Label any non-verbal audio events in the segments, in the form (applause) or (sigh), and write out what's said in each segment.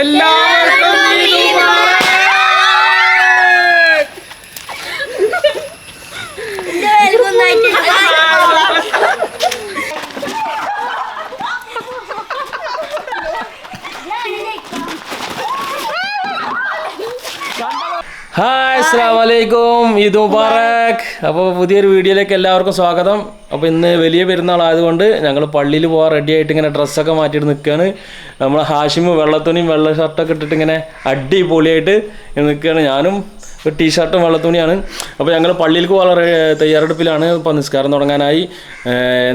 എല്ലാവർക്കും ഈദ് മുബാറക്. ഹായ് അസ്സാമലൈക്കും ഇത് മുബാറക്. അപ്പോൾ പുതിയൊരു വീഡിയോയിലേക്ക് എല്ലാവർക്കും സ്വാഗതം. അപ്പോൾ ഇന്ന് വലിയ പെരുന്നാൾ ആയതുകൊണ്ട് ഞങ്ങൾ പള്ളിയിൽ പോകാൻ റെഡി ആയിട്ട് ഇങ്ങനെ ഡ്രസ്സൊക്കെ മാറ്റിയിട്ട് നിൽക്കുകയാണ് നമ്മൾ ഹാഷിമ് വെള്ളത്തുണിയും വെള്ള ഷർട്ടൊക്കെ ഇട്ടിട്ട് ഇങ്ങനെ അടിപൊളിയായിട്ട് നിൽക്കുകയാണ് ഞാനും ഒരു ടീഷർട്ടും വെള്ളത്തുണിയാണ്. അപ്പോൾ ഞങ്ങൾ പള്ളിയിലേക്ക് വളരെ തയ്യാറെടുപ്പിലാണ് ഇപ്പോൾ നിസ്കാരം തുടങ്ങാനായി.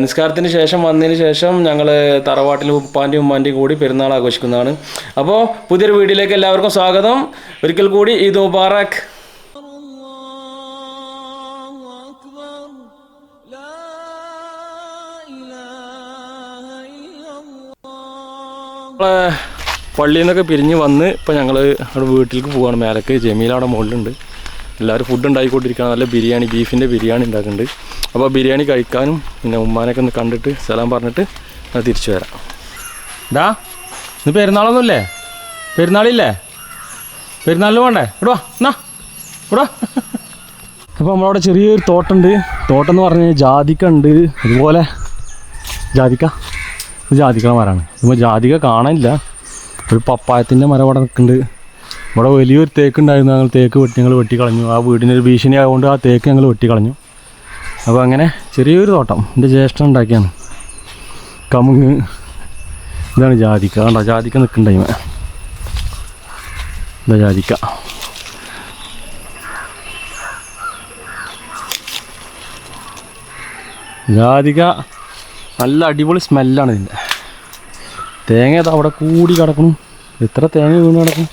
നിസ്കാരത്തിന് ശേഷം വന്നതിന് ശേഷം ഞങ്ങൾ തറവാട്ടിൽ ഉപ്പാന്റെയും ഉമ്മാന്റെയും കൂടി പെരുന്നാൾ ആഘോഷിക്കുന്നതാണ്. അപ്പോൾ പുതിയൊരു വീഡിയോയിലേക്ക് എല്ലാവർക്കും സ്വാഗതം. ഒരിക്കൽ കൂടി ഈദ് മുബാറക്. നമ്മളെ പള്ളിയിൽ നിന്നൊക്കെ പിരിഞ്ഞ് വന്ന് ഇപ്പോൾ ഞങ്ങൾ അവിടെ വീട്ടിലേക്ക് പോവാണ്. മേലക്ക് ജമീൽ അവിടെ മുകളിലുണ്ട് എല്ലാവരും ഫുഡ് ഉണ്ടായിക്കൊണ്ടിരിക്കുകയാണ് നല്ല ബിരിയാണി ബീഫിന്റെ ബിരിയാണി ഉണ്ടാക്കുന്നുണ്ട്. അപ്പോൾ ബിരിയാണി കഴിക്കാനും പിന്നെ ഉമ്മാനൊക്കെ ഒന്ന് കണ്ടിട്ട് സലാം പറഞ്ഞിട്ട് ഞാൻ തിരിച്ചു വരാം. ഡാ ഇന്ന് പെരുന്നാളൊന്നുമില്ലേ? പെരുന്നാളില്ലേ? പെരുന്നാളിൽ വേണ്ടേ ഇടുവാ എന്നാ ഇടുവാ അപ്പോൾ നമ്മളവിടെ ചെറിയൊരു തോട്ടമുണ്ട് തോട്ടം എന്ന് പറഞ്ഞാൽ കഴിഞ്ഞാൽ ജാതിക്ക ഉണ്ട് അതുപോലെ ജാതിക്ക. ഇത് ജാതിക്ക മരമാണ് ഇപ്പോൾ ജാതിക്ക കാണാനില്ല. ഒരു പപ്പായത്തിന്റെ മരം അവിടെ നിൽക്കുന്നുണ്ട്. ഇവിടെ വലിയൊരു തേക്ക് ഉണ്ടായിരുന്നു. ഞങ്ങൾ തേക്ക് വെട്ടി ഞങ്ങൾ വെട്ടിക്കളഞ്ഞു. ആ വീടിനൊരു ഭീഷണി ആയതുകൊണ്ട് ആ തേക്ക് ഞങ്ങൾ വെട്ടിക്കളഞ്ഞു. അപ്പോൾ അങ്ങനെ ചെറിയൊരു തോട്ടം. എന്റെ ജ്യേഷ്ഠൻ ഉണ്ടാക്കിയാണ്. കമുങ്ങ്. ഇതാണ് ജാതിക്ക. കണ്ടോ? ജാതിക്ക നിൽക്കുന്നുണ്ടായി ഇതാ ജാതിക്ക. ജാതിക നല്ല അടിപൊളി സ്മെല്ലാണ് ഇതിന്റെ തേങ്ങ ഏതാ അവിടെ കൂടി കിടക്കണം? എത്ര തേങ്ങ വീണ് കിടക്കും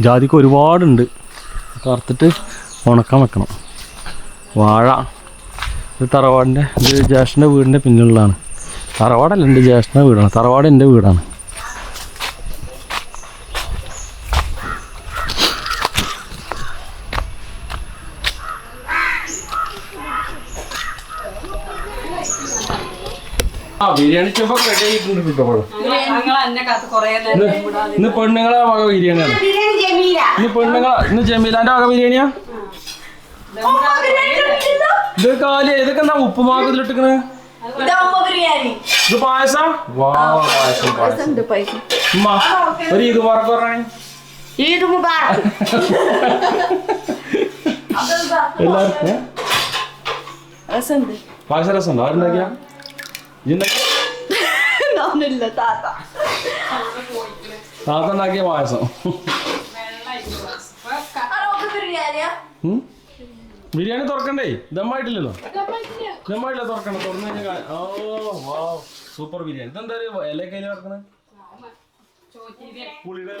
ജാതിക്ക് ഒരുപാടുണ്ട്. കറുത്തിട്ട് ഉണക്കാൻ വെക്കണം. വാഴ. ഇത് തറവാടിന്റെ ഇത് ജ്യേഷ്ഠന്റെ വീടിന്റെ പിന്നിലുള്ളതാണ്. തറവാടല്ല എന്റെ ജ്യേഷ്ഠന്റെ വീടാണ്. തറവാട് എന്റെ വീടാണ്. ആ ബിരിയാണി ചെമ്പൊക്കെ റെഡി ആയിട്ടുണ്ട് കേട്ടോ ഞങ്ങൾ എന്നെ കാത്ത് കുറേ നേരം ഇന്ന് പെണ്ണുങ്ങളെ വക ബിരിയാണിയാണ്. ഇന്ന് പെണ്ണുങ്ങളെ ഇന്ന് ജമീലാന്റെ വക ബിരിയാണിയാ? ഇത് കാലി ഇതൊക്കെ എന്താ ഉപ്പുമാക്ക് ഇതിലിട്ടിക്കണ് ഇത് പായസം? വാ പായസം പായസം ഉമ്മ ഒരു ഇത് പറക്ക് പറഞ്ഞേ? ഈദ് മുബാറക്. (laughs) എല്ലാവർക്കും? ഏ? രസമുണ്ട്. പായസ രസം ഉണ്ടോ ആരുണ്ടാക്കിയ ഇതുണ്ടാക്കിയ (laughs) ഞാനില്ല താത്ത. താത്ത ഉണ്ടാക്കിയ പായസം? ബിരിയാണി തുറക്കണ്ടേ? ദമ്മായിട്ടില്ലല്ലോ. ദമ്മായിട്ടില്ല തുറക്കണം. തുറന്നു കഴിഞ്ഞാൽ ഓ വാ സൂപ്പർ ബിരിയാണി. ഇതെന്താ ഇല കയ്യിൽ തുറക്കണേ പുളിയുടെ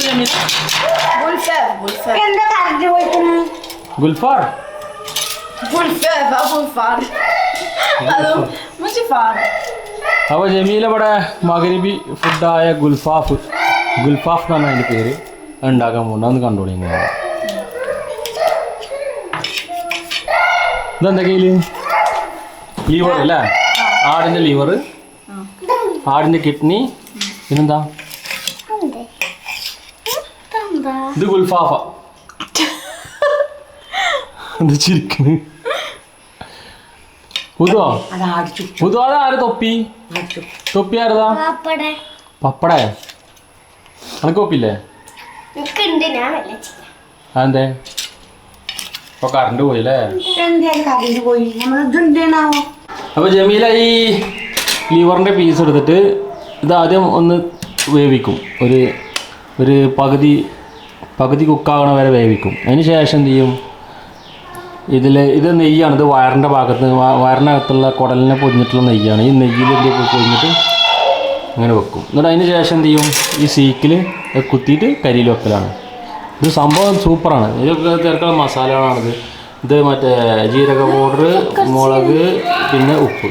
പേരെന്താ ജമീല എന്താ കരഞ്ഞു പോയിക്കണ്? ഗുൽഫാർ. അപ്പൊ ജമീല ഇവിടെ മകരബി ഫുഡായ ഗുൽഫാഫ് ഗുൽഫാഫ് എന്നാണ് അതിന്റെ പേര്. ഉണ്ടാക്കാൻ പോകുന്നത് അന്ന് കണ്ടോളി നിങ്ങൾ ഇതെന്താ കയ്യിൽ ലിവർ അല്ലേ? ആടിന്റെ ലിവർ ആടിന്റെ കിഡ്നി പിന്നെന്താ? ഇത്. ഗുൽഫാഫ. എന്താ ചിരിക്കണ്? ആര് തൊപ്പി? തൊപ്പി ആരതാ? പാപ്പടെ. പപ്പടേ? അനക്ക് തൊപ്പില്ലേ എനിക്കുണ്ട് ഞാൻ വല്ല അതെന്തേ? ഇപ്പൊ കറണ്ട് പോയില്ലേ? അപ്പോൾ ജമീല ഈ ലിവറിന്റെ പീസ് എടുത്തിട്ട് ഇത് ആദ്യം ഒന്ന് വേവിക്കും. ഒരു ഒരു പകുതി പകുതി കുക്കാവണ വരെ വേവിക്കും. അതിന് ശേഷം എന്ത് ചെയ്യും? ഇതിൽ ഇത് നെയ്യാണ്. ഇത് വയറിന്റെ ഭാഗത്ത് വയറിനകത്തുള്ള കുടലിനെ പൊതിഞ്ഞിട്ടുള്ള നെയ്യാണ്. ഈ നെയ്യിൽ എന്ത് പൊതിഞ്ഞിട്ട് അങ്ങനെ വെക്കും. എന്നിട്ട് അതിന് ശേഷം എന്ത് ചെയ്യും? ഈ സീക്കിൽ കുത്തിയിട്ട് കരിയിൽ വെക്കലാണ്. ഇത് സംഭവം സൂപ്പറാണ്. ഇതൊക്കെ ചേർക്കുന്ന മസാലകളാണിത്. ഇത് മറ്റേ ജീരക പൗഡർ മുളക് പിന്നെ ഉപ്പ്.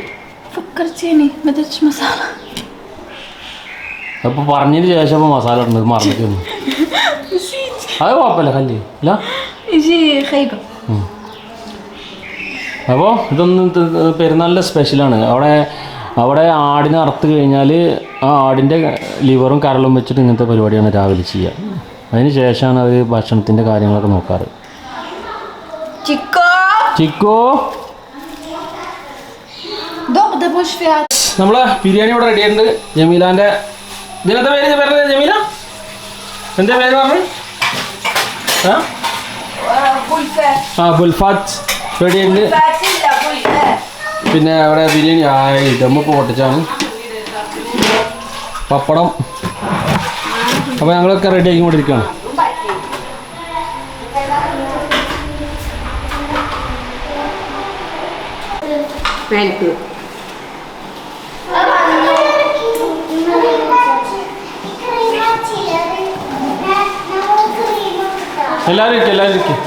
മസാല. അപ്പൊ പറഞ്ഞതിന് ശേഷം ഇപ്പൊ മസാല ഇടുന്നത് മറന്നിട്ട് അത് കുഴപ്പമില്ല കല്ല്. ഇല്ല? അപ്പോൾ ഇതൊന്നും പെരുന്നാളിന്റെ സ്പെഷ്യലാണ് അവിടെ അവിടെ ആടിനെ അറുത്ത് കഴിഞ്ഞാൽ ആ ആടിന്റെ ലിവറും കരളും വെച്ചിട്ട് ഇങ്ങനത്തെ പരിപാടിയാണ് രാവിലെ ചെയ്യുക അതിന് ശേഷമാണ് അവർ ഭക്ഷണത്തിന്റെ കാര്യങ്ങളൊക്കെ നോക്കാറ്. ചിക്കോ? ചിക്കോ? നമ്മളെ ബിരിയാണി ഇവിടെ റെഡി ആയിട്ടുണ്ട്. ജമീലാന്റെ ഇതിനെന്താ പേര് പറഞ്ഞത് ജമീല? എന്താ പേര് പറഞ്ഞു? ആ? ആ ബുൽഫാത്ത് ആയിട്ടുണ്ട് പിന്നെ അവിടെ ബിരിയാണി. ആയി ഇതമ്മ പൊട്ടിച്ചാണ്. പപ്പടം. അപ്പോൾ ഞങ്ങളൊക്കെ റെഡി ആക്കിക്കൊണ്ടിരിക്കുകയാണ് മേലേക്ക് എല്ലാവരും ഇരിക്കും എല്ലാവരും ഇരിക്കും.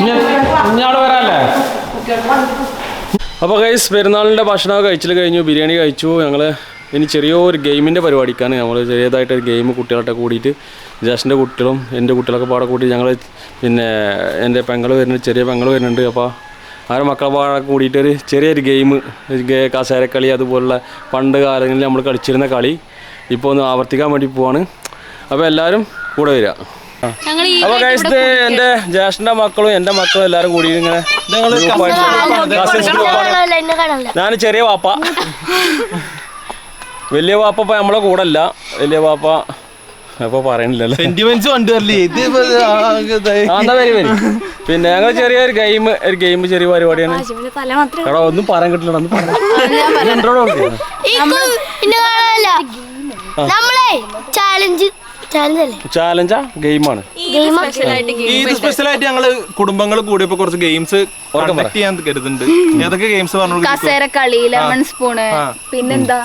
ഇനി അവിടെ വരാല്ലേ? അപ്പോൾ കൈസ് പെരുന്നാളിന്റെ ഭക്ഷണമൊക്കെ കഴിച്ചിൽ കഴിഞ്ഞു ബിരിയാണി കഴിച്ചു ഞങ്ങൾ ഇനി ചെറിയൊരു ഗെയിമിന്റെ പരിപാടിക്കാണ്. നമ്മൾ ചെറിയതായിട്ടൊരു ഗെയിം കുട്ടികളൊക്കെ കൂടിയിട്ട് ജസ്റ്റിന്റെ കുട്ടികളും എന്റെ കുട്ടികളൊക്കെ പാടെ കൂട്ടി ഞങ്ങൾ പിന്നെ എന്റെ പെങ്ങൾ വരുന്നുണ്ട് ചെറിയ പെങ്ങൾ വരുന്നുണ്ട്. അപ്പോൾ ആരെ മക്കളെ പാടെ കൂടിയിട്ട് ഒരു ചെറിയൊരു ഗെയിം കസേരക്കളി അതുപോലുള്ള പണ്ട് കാലങ്ങളിൽ നമ്മൾ കളിച്ചിരുന്ന കളി ഇപ്പോൾ ഒന്ന് ആവർത്തിക്കാൻ വേണ്ടി പോവാണ്. അപ്പോൾ എല്ലാവരും കൂടെ വരിക. അപ്പോൾ കഴിച്ചത് എന്റെ ജ്യേഷ്ഠന്റെ മക്കളും എന്റെ മക്കളും എല്ലാവരും കൂടി ഇങ്ങനെ ഞാൻ ചെറിയ വാപ്പ. വലിയ വാപ്പ ഇപ്പൊ നമ്മളെ കൂടെ അല്ല. വലിയ വാപ്പ അപ്പൊ പറയണില്ലല്ലോ. സെന്റിമെന്റ്സ് കൊണ്ടുവരില്ലേ ഇത് പിന്നെ ഞങ്ങൾ ചെറിയൊരു ഗെയിം ഒരു ഗെയിം ചെറിയ പരിപാടിയാണ്. എടാ ഒന്നും പറയാൻ കിട്ടില്ല. നമ്മളെ ചാലഞ്ച് ചാലഞ്ച് ഗെയിമാണ് ഇത് സ്പെഷ്യൽ ആയിട്ട് ഞങ്ങൾ കുടുംബങ്ങൾ കൂടിയപ്പോ കുറച്ച് ഗെയിംസ് കണ്ടക്ട് ചെയ്യാൻ കരുതുന്നുണ്ട്. ഏതൊക്കെ ഗെയിംസ് പറഞ്ഞു കസേരക്കളി ലെമൺ സ്പൂണ് പിന്നെന്താ?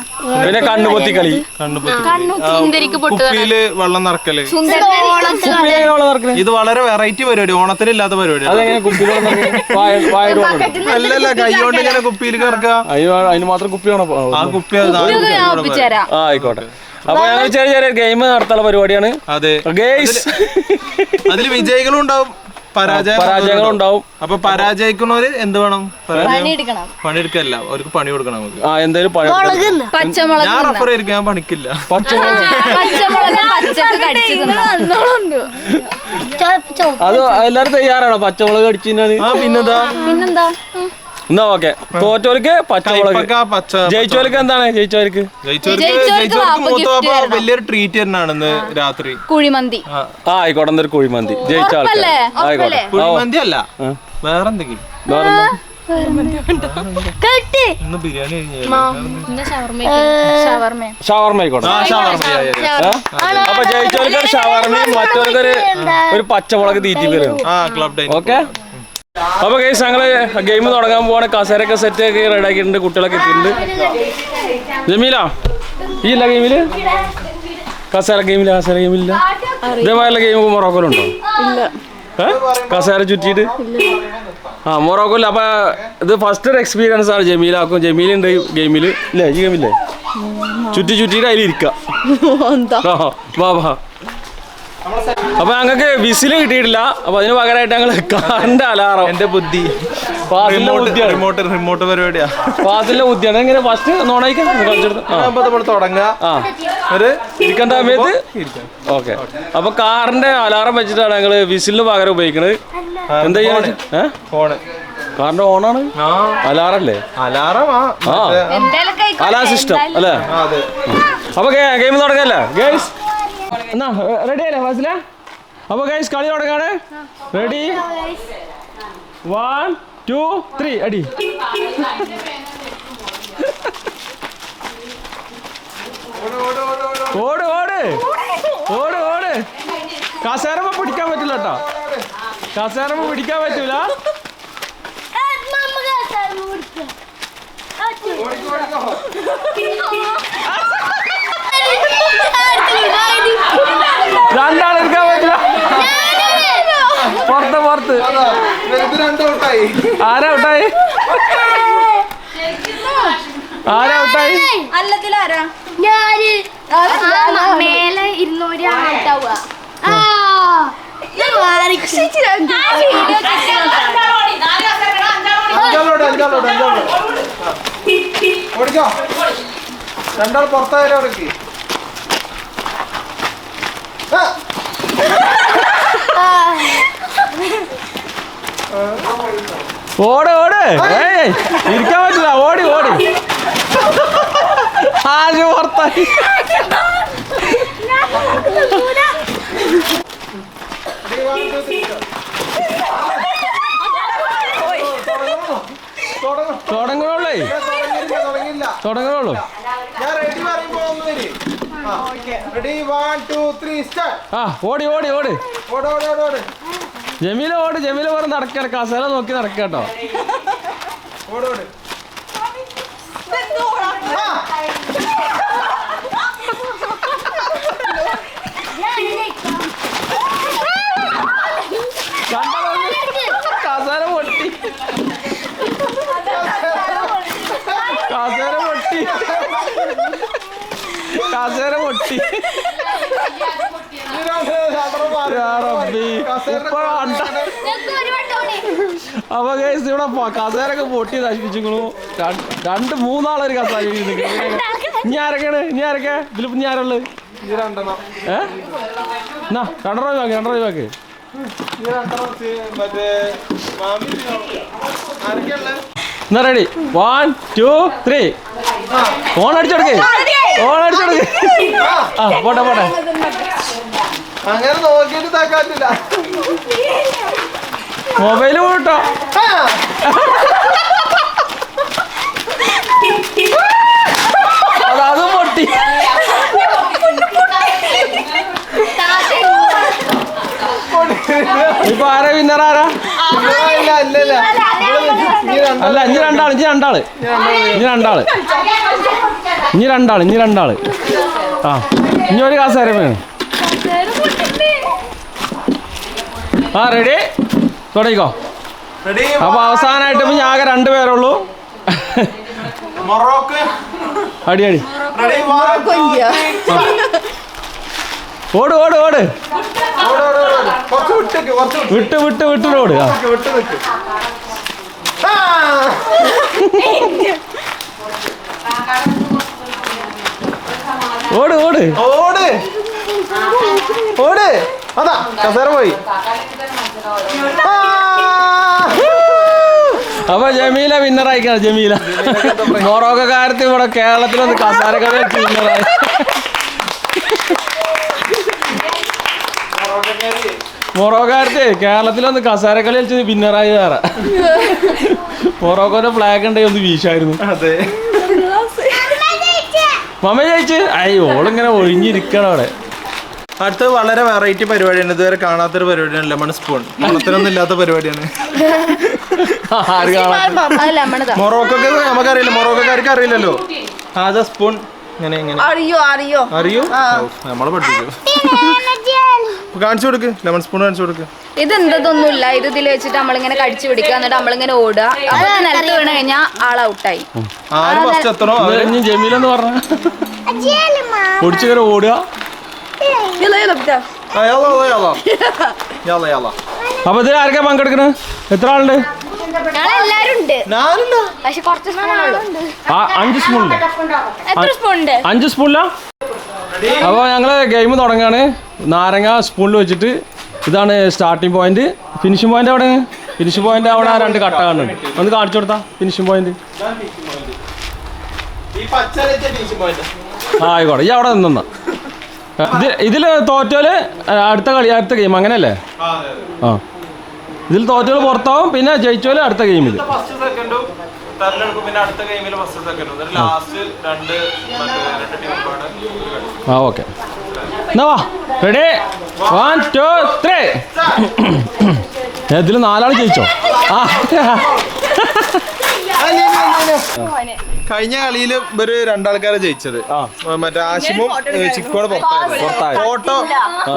പിന്നെ കണ്ണുപൊത്തി കളി. കുപ്പിയിൽ വെള്ളം നിറക്കൽ. ഇത് വളരെ വെറൈറ്റി പരിപാടി ഓണത്തിന് ഇല്ലാത്ത പരിപാടി അല്ലല്ല കൈ കൊണ്ട് ഇങ്ങനെ കുപ്പിയിൽ കിടക്കുക അതിന് മാത്രം കുപ്പിയാണോ? വേണം ആ കുപ്പി ആയിക്കോട്ടെ. അപ്പൊ ഞങ്ങൾ ചെറിയ ചെറിയ ഗെയിം നടത്താനുള്ള പരിപാടിയാണ്. അതെ. ഗെയ്സ് അതിൽ വിജയികളും ഉണ്ടാവും. പരാജയങ്ങളും പരാജയങ്ങൾ ഉണ്ടാവും. അപ്പൊ പരാജയിക്കുന്നവര് എന്ത് വേണം? പണിയെടുക്കല്ല. അവർക്ക് പണി കൊടുക്കണം നമുക്ക്. ആ എന്തായാലും പഴം പച്ചമുളക് ഞാൻ റഫർ ആയിരിക്കും ഞാൻ പണിക്കില്ല. പച്ചമുളക് അത് എല്ലാരും തയ്യാറാണോ? പച്ചമുളക് അടിച്ചു പിന്നെന്താ? പിന്നെന്താ? എന്നാ ഓക്കെ. തോറ്റോർക്ക് പച്ചമുളക് ജയിച്ചോലിക്ക് ജയിച്ചോർക്ക് എന്താണ് ജയിച്ചോർക്ക്. വലിയൊരു ട്രീറ്റ് തന്നെയാണ് രാത്രി. കുഴിമന്തി. ആ, ആയിക്കോട്ടെ എന്തൊരു കുഴിമന്തി. ജയിച്ച ആൾക്കാർ? ആയിക്കോട്ടെ. കുഴിമന്തി അല്ല വേറെന്തെങ്കിലും ഷവർമ്മ? അപ്പൊ ജയിച്ചവർക്ക് ഒരു ഷവർമ്മയും മറ്റവർക്കൊരു ഒരു പച്ചമുളക് തീറ്റി വരും. ആ ക്ലബ് ഡൈൻ ഓക്കെ? അപ്പൊ കേസ് ഞങ്ങൾ ഗെയിം തുടങ്ങാൻ പോവാണ്. കസേരൊക്കെ സെറ്റ് ഒക്കെ റെഡി ആക്കിയിട്ടുണ്ട് കുട്ടികളൊക്കെ എത്തിയിട്ടുണ്ട്. ജമീല ഈ ഇല്ല ഗെയിമിൽ കസേര ഗെയിമില്ല കസേര ഗെയിമില്ല ഇതേമാതിരി ഗെയിം മൊറോക്കോലുണ്ടോ കസേര ചുറ്റിയിട്ട്? ആ മൊറോക്കോയിൽ അപ്പൊ ഇത് ഫസ്റ്റ് ഒരു എക്സ്പീരിയൻസ് ആണ് ജമീലാക്കും. ജമീലുണ്ട് ഗെയിമിൽ ഇല്ലേ? ഈ ഗെയിമില്ലേ ചുറ്റി ചുറ്റിയിട്ട് അതിലിരിക്കാ. വാ വാ. അപ്പൊ ഞങ്ങൾക്ക് വിസിൽ കിട്ടിയിട്ടില്ല. അപ്പൊ അതിന് പകരമായിട്ട് ഞങ്ങൾ കാറിന്റെ അലാറം എന്റെ ബുദ്ധി. റിമോട്ട് റിമോട്ട് റിമോട്ട് പരിപാടിയാ. ബുദ്ധി ബുദ്ധിയാണ്. എങ്ങനെ ഫസ്റ്റ് നോണായിക്കാം തുടങ്ങുക ഒരു ഇരിക്കേണ്ട സമയത്ത്. ഓക്കെ. അപ്പൊ കാറിന്റെ അലാറം വെച്ചിട്ടാണ് ഞങ്ങൾ വിസിലിന് പകരം ഉപയോഗിക്കുന്നത് എന്താ ചെയ്യാൻ ഫോണ് കാറിന്റെ ഓണാണ് അലാറല്ലേ അലാറം ആ. ആ. മറ്റേ- അലാ സിസ്റ്റം അല്ലേ? അതെ. അപ്പൊ ഗെയിം തുടങ്ങല്ലേ? ഗൈസ് എന്നാ റെഡി അല്ലേ ഫാസില? അപ്പൊ ഗൈസ് കളി തുടങ്ങാണ്. റെഡി വൺ ടു ത്രീ അടി. ഓട് ഓട്. ഓട് ഓട്. കസേരമ്മ പിടിക്കാൻ പറ്റില്ല കേട്ടോ കസേരമ്മ പിടിക്കാൻ പറ്റൂല. (laughs) രണ്ടാൾ എടുക്കാൻ പറ്റില്ല. പുറത്ത് പുറത്ത്. ആരാ ഔട്ടായി? ആരാ ഔട്ടായി? അല്ലത്തിലാരാ? ഞാൻ മേലെ രണ്ടാൾ പുറത്തായാലും ഓടിക്ക് (laughs) ഓട് ഓട്. ഏയ് ഇരിക്കാൻ പറ്റില്ല. ഓടി ഓടി. ആര് പുറത്തായി. തുടങ്ങ്. തുടങ്ങണുള്ളേ. തുടങ്ങണുള്ളൂ ഞാൻ റെഡി പറയുമ്പോ ഒന്ന് വരി ready one two three start ആ ഓടി ഓടി ഓടി. ഓട് ഓട് ഓട് ഓട്. ജമീല ഓട് ജമീല പറഞ്ഞ് നടക്കാൻ കസേല നോക്കി നടക്കാട്ടോ. ഓട് ഓട് കസേര പൊട്ടി കസേര പൊട്ടി കസേര പൊട്ടി. അപ്പൊ കേസ് ഇവിടെ കസേരൊക്കെ പൊട്ടി നശിപ്പിച്ചു രണ്ട് മൂന്നാളൊരു കസേര ഇനി ആരൊക്കെയാണ്? ഇനി ആരൊക്കെ? ഇതിലിപ്പോ ഇനി ആരുള്ളു ഏ? എന്നാ രണ്ടര രൂപ രണ്ടര രൂപക്ക് എന്നാ ready one two three phone അടിച്ചെടുക്കേ phone അടിച്ചെടുക്കേ ആ പോട്ടെ പോട്ടെ. അങ്ങനെ നോക്കിയിട്ട് താക്കാറ്റില്ല മൊബൈൽ പോട്ടോ അത് പൊട്ടി. ഇപ്പൊ ആരാ വിന്നറാരാ ഇല്ല ഇല്ല അല്ല ഇനി രണ്ടാൾ ഇനി രണ്ടാൾ. ഇനി രണ്ടാൾ. ഇനി രണ്ടാൾ ഇനി രണ്ടാൾ. ആ ഇനി ഒരു കാസേര വേണം. ആ റെഡി തുടങ്ങിക്കോ. റെഡി അപ്പൊ അവസാനമായിട്ട് ഇപ്പൊ ഞാൻ ആകെ രണ്ട് പേരുള്ളൂ. മൊറോക്ക്. അടി അടി. റെഡി ഓട് ഓട് ഓട്. വിട്ട് വിട്ട് വിട്ടിട്ട് ഓട്. ആ വിട്ട് വിട്ട് നിൽക്ക് ആ! ഓട് ഓട്. ഓട്. ഓട്. അതാ കസേര പോയി! അപ്പൊ ജമീല വിന്നറായിക്കാണ് ജമീല. മൊറോക്കക്കാരത്ത് ഇവിടെ കേരളത്തിലൊന്ന് കസേര കഥ വിന്നറായി മൊറോക്കാരത്തെ കേരളത്തിലൊന്ന് കസാര കസാരക്കളി കളിച്ച് വിന്നറായി വേറെ. മൊറോക്കോന്റെ ഫ്ലാഗ് ഉണ്ടെങ്കിൽ ഒന്ന് വീശായിരുന്നു. അതെ. മമ്മ ചേച്ചി അയ്യ ഓളിങ്ങനെ ഒഴിഞ്ഞിരിക്കണം അവിടെ. അടുത്തത് വളരെ വെറൈറ്റി പരിപാടിയാണ്. ഇതുവരെ കാണാത്തൊരു പരിപാടിയാണ് ലെമൺ സ്പൂൺ ഓണത്തിനൊന്നും ഇല്ലാത്ത പരിപാടിയാണ്. മൊറോക്കൊക്കെ നമുക്കറിയില്ല മൊറോക്കോക്കാർക്ക് അറിയില്ലല്ലോ. ആദ്യ സ്പൂൺ അറിയോ അറിയോ? അറിയോ? നമ്മളെ പഠിപ്പിക്കും. (laughs) കാണിച്ചു കൊടുക്ക് ലെമൺ സ്പൂൺ കാണിച്ചു കൊടുക്ക്. ഇത് എന്തതൊന്നുമില്ല ഇത് ഇതിൽ വെച്ചിട്ട് നമ്മളിങ്ങനെ കടിച്ചു പിടിക്കുക എന്നിട്ട് നമ്മളിങ്ങനെ ഓടുക. ഇത് നിലത്ത് വീണ് കഴിഞ്ഞാൽ ആൾ ഔട്ടായി. ആര് ഫസ്റ്റ് എത്തണോ? അത് ജമീലെന്ന് പറഞ്ഞു. പൊടിച്ചിങ്ങനെ ഓടുക. (laughs) അപ്പൊ ഇതിൽ ആരൊക്കെ പങ്കെടുക്കണേ? എത്ര ആളുണ്ട്? എല്ലാരും ഉണ്ട്. ഞാനില്ല പക്ഷെ കുറച്ച് ആ അഞ്ച് സ്പൂൺ എത്ര സ്പൂൺ ഉണ്ട്? അഞ്ച് സ്പൂണില അപ്പോൾ ഞങ്ങൾ ഗെയിം തുടങ്ങുകയാണ് നാരങ്ങ സ്പൂണിൽ വെച്ചിട്ട് ഇതാണ് സ്റ്റാർട്ടിംഗ് പോയിന്റ് ഫിനിഷിംഗ് പോയിന്റ് അവിടെ ഫിനിഷിംഗ് പോയിന്റ് അവിടെ ആ രണ്ട് കട്ട കാണുന്നുണ്ട് ഒന്ന് കാണിച്ചു കൊടുത്താ. ഫിനിഷിംഗ് പോയിന്റ് ആ ആയിക്കോട്ടെ. ഈ അവിടെ നിന്ന ഇതിൽ ഇതിൽ തോറ്റോൽ അടുത്ത കളി അടുത്ത ഗെയിം അങ്ങനെയല്ലേ? ആ. ഇതിൽ തോറ്റുകൾ പുറത്താവും പിന്നെ ജയിച്ചോൽ അടുത്ത ഗെയിമിൽ ഫസ്റ്റ് സെക്കൻഡും തെരഞ്ഞെടുക്കും പിന്നെ അടുത്ത ഗെയിമിൽ ഫസ്റ്റ് സെക്കൻഡും ലാസ്റ്റ് രണ്ട് രണ്ട് ആ ഓക്കെ എന്നാ വാ റെഡി വൺ ടു ത്രീ ഇതിൽ നാലാൾ ജയിച്ചോ? ആ. (laughs) കഴിഞ്ഞ കളിയിൽ ഇവർ രണ്ടാൾക്കാരെ ജയിച്ചത്. ആ. മറ്റേ ആശിമും ചിക്കോട് പുറത്തായത്. ഫോട്ടോ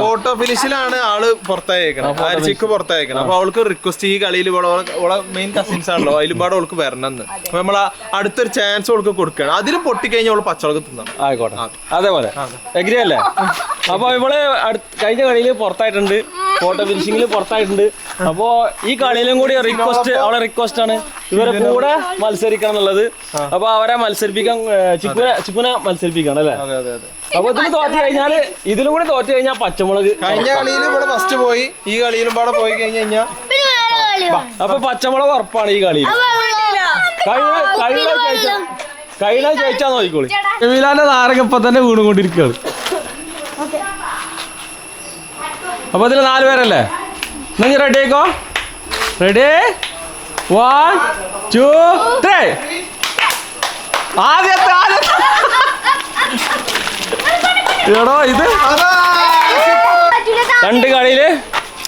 ഫോട്ടോ ഫിനിഷിലാണ് ആൾ പുറത്തായേക്കണം ആര് ചിക്ക് പുറത്തായേക്കണം അപ്പൊ അവൾക്ക് റിക്വസ്റ്റ് ഈ കളിയിൽ അവളെ മെയിൻ കസിൻസ് ആണല്ലോ. അതിലുപാട് അവൾക്ക് വരണമെന്ന്. അപ്പൊ നമ്മൾ അടുത്തൊരു ചാൻസ് അവൾക്ക് കൊടുക്കണം അതിലും പൊട്ടിക്കഴിഞ്ഞാൽ അവൾ പച്ചവളക്ക് തിന്നണം. ആയിക്കോട്ടെ. അതേപോലെ. എഗ്രി അല്ലേ? അപ്പൊ ഇവൾ അടുത്ത കഴിഞ്ഞ കളിയിൽ പുറത്തായിട്ടുണ്ട്. ഫോട്ടോ ഫിനിഷിംഗിൽ പുറത്തായിട്ടുണ്ട്. അപ്പോ ഈ കളിയിലും കൂടി റിക്വസ്റ്റ് അവളെ റിക്വസ്റ്റ് ആണ്. ഇവരെ കൂടെ മത്സരിക്കണം എന്നുള്ളത്. അപ്പൊ അവരെ മത്സരിപ്പിക്കാൻ ചിപ്പുന ചിപ്പുന മത്സരിപ്പിക്കണം അല്ലേ? അതെ അതെ അതെ. അപ്പൊ ഇതിന് തോറ്റു കഴിഞ്ഞാൽ ഇതിലും കൂടി തോറ്റു കഴിഞ്ഞാൽ പച്ചമുളക് കഴിഞ്ഞ കളിയിൽ ഇവിടെ ഫസ്റ്റ് പോയി. ഈ കളിയിലും പാടെ പോയി കഴിഞ്ഞു കഴിഞ്ഞാൽ അപ്പൊ പച്ചമുളക് ഉറപ്പാണ് ഈ കളിയിൽ. കഴിഞ്ഞ കഴിഞ്ഞ ജയിച്ച കഴിഞ്ഞ ജയിച്ചാ നോക്കിക്കോളി. ജമീലാന്റെ നാരക ഇപ്പൊ തന്നെ വീണുകൊണ്ടിരിക്കുകയാണ്. അപ്പൊ ഇതിൽ നാല് പേരല്ലേ? എന്നാ ഞാൻ റെഡി ആയിക്കോ? റെഡി വൺ ടു ത്രീ ആദ്യത്തെ ആദ്യത്തെ. എടോ ഇത് രണ്ട് കളിയിൽ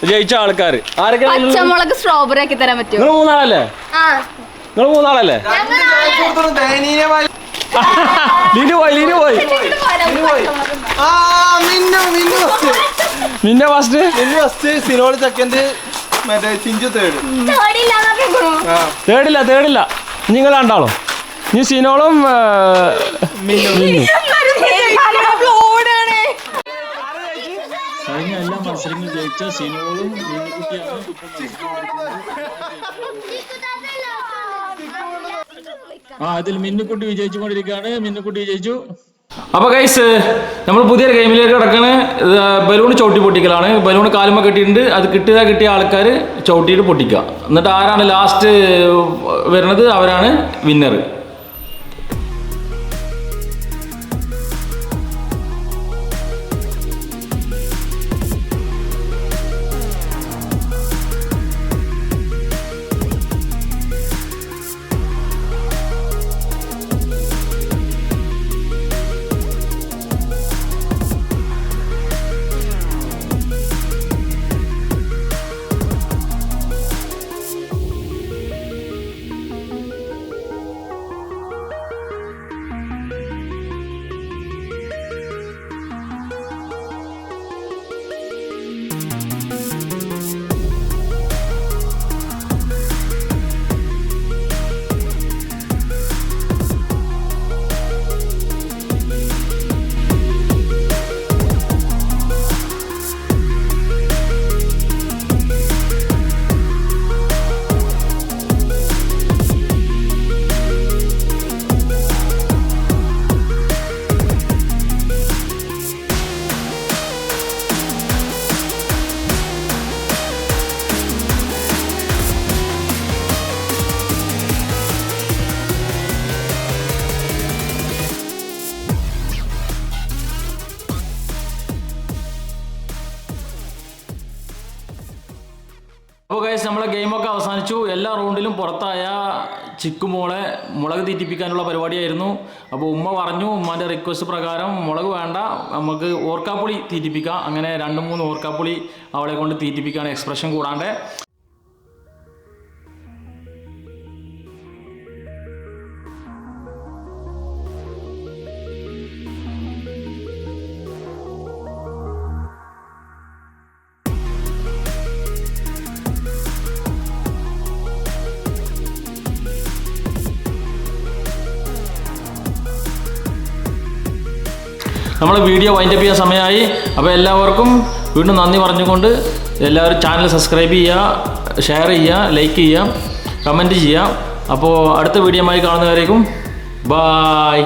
ജയിച്ച ആൾക്കാര്. ആരൊക്കെ പച്ചമുളക് സ്ട്രോബെറി ആക്കി തരാൻ പറ്റും നിങ്ങൾ മൂന്നാളല്ലേ? നിങ്ങൾ മൂന്നാളല്ലേ? ലിനു പോയി ലിനു പോയി. ആ മിന്നു മിന്നു ഫസ്റ്റ് നിന്നെ first Minnu first Sinol second മറ്റേ ചിഞ്ചു തേർഡ് ആ. തേടില്ല തേടില്ല നിങ്ങൾ രണ്ടാളും. നീ സീനോളം കഴിഞ്ഞ എല്ലാ മത്സരങ്ങളും ജയിച്ച സിനോളും മീനുകുട്ടിയാണ് ആ അതിൽ മിന്നുക്കുട്ടി വിജയിച്ചുകൊണ്ടിരിക്കുകയാണ്. മിന്നുക്കുട്ടി വിജയിച്ചു. അപ്പോൾ ഗൈസ് നമ്മൾ പുതിയൊരു ഗെയിമിലേക്ക് കിടക്കണ്. ബലൂൺ ചവിട്ടി പൊട്ടിക്കലാണ്. ബലൂൺ കാലുമ്മ കെട്ടിയിട്ടുണ്ട്. അത് കിട്ടിയതാ കിട്ടിയ ആൾക്കാർ ചവിട്ടിയിട്ട് പൊട്ടിക്കുക. എന്നിട്ട് ആരാണ് ലാസ്റ്റ് വരുന്നത്? അവരാണ് വിന്നർ റൗണ്ടിലും പുറത്തായ ചിക്കുമോളെ മുളക് തീറ്റിപ്പിക്കാനുള്ള പരിപാടിയായിരുന്നു. അപ്പോൾ ഉമ്മ പറഞ്ഞു ഉമ്മാന്റെ റിക്വസ്റ്റ് പ്രകാരം മുളക് വേണ്ട നമുക്ക് ഓർക്കാപ്പുളി തീറ്റിപ്പിക്കാം. അങ്ങനെ രണ്ട് മൂന്ന് ഓർക്കാപ്പുളി അവളെ കൊണ്ട് തീറ്റിപ്പിക്കുകയാണ് എക്സ്പ്രഷൻ കൂടാണ്ട്. നമ്മളെ വീഡിയോ വൈൻഡപ്പ് ചെയ്യാൻ സമയമായി. അപ്പോൾ എല്ലാവർക്കും വീണ്ടും നന്ദി പറഞ്ഞുകൊണ്ട് എല്ലാവരും ചാനൽ സബ്സ്ക്രൈബ് ചെയ്യുക ഷെയർ ചെയ്യുക ലൈക്ക് ചെയ്യുക കമന്റ് ചെയ്യുക. അപ്പോൾ അടുത്ത വീഡിയോമായി കാണുന്നവരേക്കും ബായ്